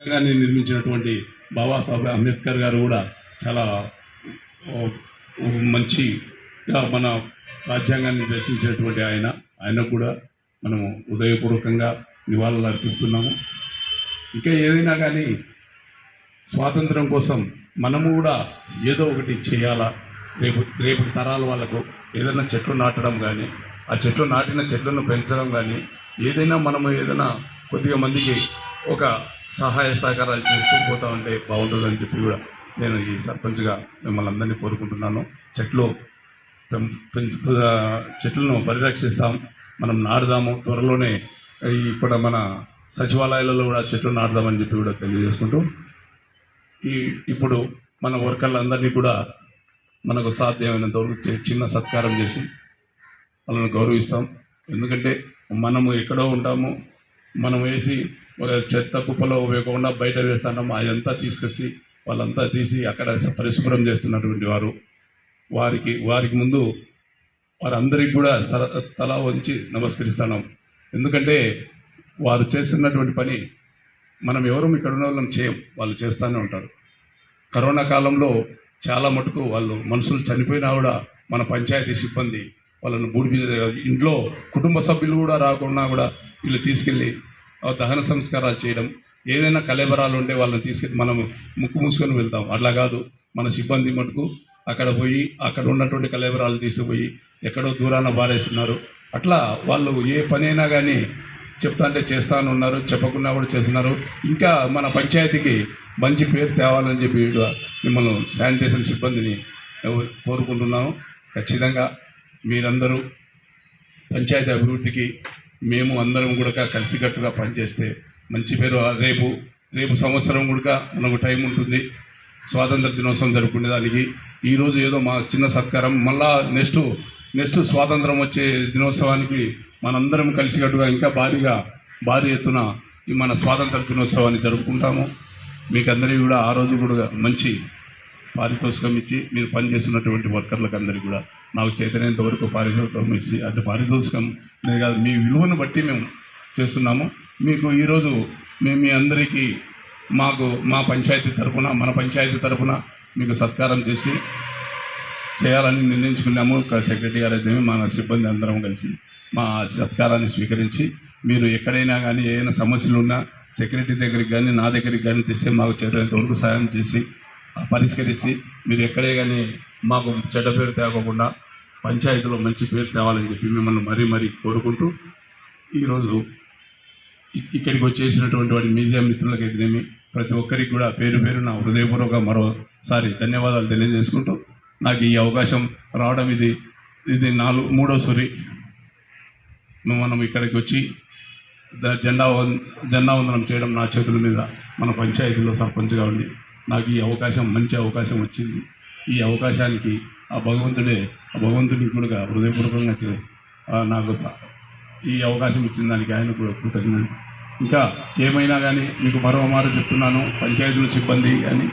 రాజ్యాంగాన్ని నిర్మించినటువంటి బాబాసాహెబ్ అంబేద్కర్ గారు కూడా చాలా మంచిగా మన రాజ్యాంగాన్ని రచించినటువంటి ఆయన. ఆయనకు కూడా మనము హృదయపూర్వకంగా నివాళులు అర్పిస్తున్నాము. ఇంకా ఏదైనా కానీ స్వాతంత్రం కోసం మనము కూడా ఏదో ఒకటి చేయాలా? రేపు రేపు తరాల వాళ్ళకు ఏదైనా చెట్లు నాటడం కానీ ఆ చెట్లు నాటిన చెట్లను పెంచడం కానీ ఏదైనా మనము ఏదైనా కొద్దిగా మందికి ఒక సహాయ సహకారాలు చేస్తూ పోతా ఉంటే బాగుంటుందని చెప్పి కూడా నేను ఈ సర్పంచ్గా మిమ్మల్ని అందరినీ కోరుకుంటున్నాను. చెట్లు పెం- చెట్లను పరిరక్షిస్తాం మనం నాటుదాము. త్వరలోనే ఇప్పుడు మన సచివాలయాలలో కూడా చెట్లు నాటుదామని చెప్పి కూడా తెలియజేసుకుంటూ ఈ ఇప్పుడు మన వర్కర్లందరినీ కూడా మనకు సాధ్యమైనంత వరకు చిన్న సత్కారం చేసి వాళ్ళని గౌరవిస్తాం. ఎందుకంటే మనము ఎక్కడో ఉంటాము మనం వేసి ఒక చెత్త కుప్పలో వేయకుండా బయట వేస్తున్నాము అదంతా తీసుకొచ్చి వాళ్ళంతా తీసి అక్కడ పరిశుభ్రం చేస్తున్నటువంటి వారు. వారికి వారికి ముందు వారందరికీ కూడా సర తల వంచి నమస్కరిస్తున్నాం. ఎందుకంటే వారు చేస్తున్నటువంటి పని మనం ఎవరూ ఇక్కడ ఉన్న వాళ్ళం చేయం వాళ్ళు చేస్తూనే ఉంటారు. కరోనా కాలంలో చాలా మటుకు వాళ్ళు మనుషులు చనిపోయినా కూడా మన పంచాయతీ సిబ్బంది వాళ్ళను బూడి ఇంట్లో కుటుంబ సభ్యులు కూడా రాకుండా కూడా వీళ్ళు తీసుకెళ్ళి దహన సంస్కారాలు చేయడం ఏదైనా కలేబరాలు ఉంటే వాళ్ళని తీసుకెళ్ళి మనం ముక్కు మూసుకొని వెళ్తాం. అట్లా కాదు. మన సిబ్బంది మటుకు అక్కడ పోయి అక్కడ ఉన్నటువంటి కలేబరాలు తీసుకుపోయి ఎక్కడో దూరాన బారేస్తున్నారు అట్లా వాళ్ళు ఏ పనైనా కానీ చెప్తా అంటే చేస్తాను ఉన్నారు చెప్పకుండా కూడా చేస్తున్నారు. ఇంకా మన పంచాయతీకి మంచి పేరు తేవాలని చెప్పి కూడా మిమ్మల్ని శానిటేషన్ సిబ్బందిని కోరుకుంటున్నాను ఖచ్చితంగా మీరందరూ పంచాయతీ అభివృద్ధికి మేము అందరం కూడా కలిసికట్టుగా పనిచేస్తే మంచి పేరు. రేపు రేపు సంవత్సరం కూడా మనకు టైం ఉంటుంది. స్వాతంత్ర దినోత్సవం జరుపుకునే దానికి ఈరోజు ఏదో మా చిన్న సత్కారం. మళ్ళా నెక్స్ట్ నెక్స్ట్ స్వాతంత్రం వచ్చే దినోత్సవానికి మనందరం కలిసికట్టుగా ఇంకా భారీగా భారీ ఎత్తున ఈ మన స్వాతంత్ర దినోత్సవాన్ని జరుపుకుంటాము. మీకు అందరికీ కూడా ఆ రోజు కూడా మంచి పారితోషికం ఇచ్చి మీరు పనిచేస్తున్నటువంటి వర్కర్లకు అందరికీ కూడా నాకు చేతనైనంత వరకు పారితోషికం ఇచ్చి అది పారితోషికం అనేది కాదు మీ విలువను బట్టి మేము చేస్తున్నాము. మీకు ఈరోజు మేము మీ అందరికీ మాకు మా పంచాయతీ తరఫున మన పంచాయతీ తరఫున మీకు సత్కారం చేసి చేయాలని నిర్ణయించుకున్నాము. సెక్రటరీ గారు అయితే మన సిబ్బంది అందరం కలిసి మా సత్కారాన్ని స్వీకరించి మీరు ఎక్కడైనా కానీ ఏదైనా సమస్యలు ఉన్నా సెక్రటరీ దగ్గరికి కానీ నా దగ్గరికి కానీ తెస్తే మాకు చేరేంత వరకు సాయం చేసి పరిష్కరించి మీరు ఎక్కడే కానీ మాకు చెడ్డ పేరు తేవకుండా పంచాయతీలో మంచి పేరు తేవాలని చెప్పి మిమ్మల్ని మరీ మరీ కోరుకుంటూ ఈరోజు ఇక్కడికి వచ్చేసినటువంటి వాడి మీడియా మిత్రులకైతేనేమి ప్రతి ఒక్కరికి కూడా పేరు పేరు నా హృదయపూర్వక మరోసారి ధన్యవాదాలు తెలియజేసుకుంటూ నాకు ఈ అవకాశం రావడం ఇది ఇది నాలుగు మూడోసారి మనం ఇక్కడికి వచ్చి జెండా వం- జెండా వందనం చేయడం నా చేతుల మీద మన పంచాయతీలో సర్పంచ్గా ఉంది నాకు ఈ అవకాశం మంచి అవకాశం వచ్చింది. ఈ అవకాశానికి ఆ భగవంతుడే ఆ భగవంతుడికి కూడా హృదయపూర్వకంగా నాకు స- ఈ అవకాశం ఇచ్చిన దానికి ఆయన కూడా కృతజ్ఞత ఇంకా ఏమైనా కానీ మీకు మరో మారు చెప్తున్నాను. పంచాయతీల సిబ్బంది కానీ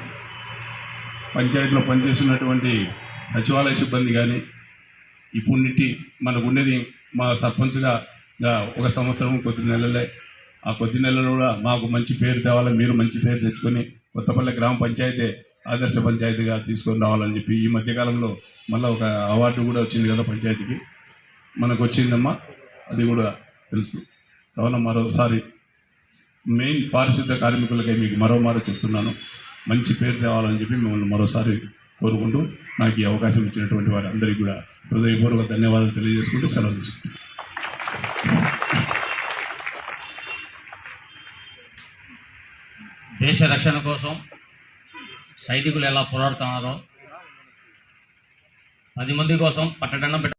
పంచాయతీలో పనిచేస్తున్నటువంటి సచివాలయ సిబ్బంది కానీ ఇప్పుడు నుండి మనకు ఉండేది మా సర్పంచ్గా ఒక సంవత్సరం కొద్ది నెలలే. ఆ కొద్ది నెలలు కూడా మాకు మంచి పేరు తేవాలి మీరు మంచి పేరు తెచ్చుకొని కొత్తపల్లి గ్రామ పంచాయతీ ఆదర్శ పంచాయతీగా తీసుకొని రావాలని చెప్పి ఈ మధ్యకాలంలో మళ్ళీ ఒక అవార్డు కూడా వచ్చింది కదా పంచాయతీకి. మనకు వచ్చిందమ్మా. అది కూడా తెలుసు. కావున మరోసారి మెయిన్ పారిశుద్ధ కార్మికులకై మీకు మరోమారు చెప్తున్నాను. మంచి పేరు తేవాలని చెప్పి మిమ్మల్ని మరోసారి కోరుకుంటూ నాకు ఈ అవకాశం ఇచ్చినటువంటి వారందరికీ కూడా హృదయపూర్వక ధన్యవాదాలు తెలియజేసుకుంటూ సెలవు తీసుకుంటాను దేశ రక్షణ కోసం సైనికులు ఎలా పోరాడుతున్నారో పది మంది కోసం పట్టడంలో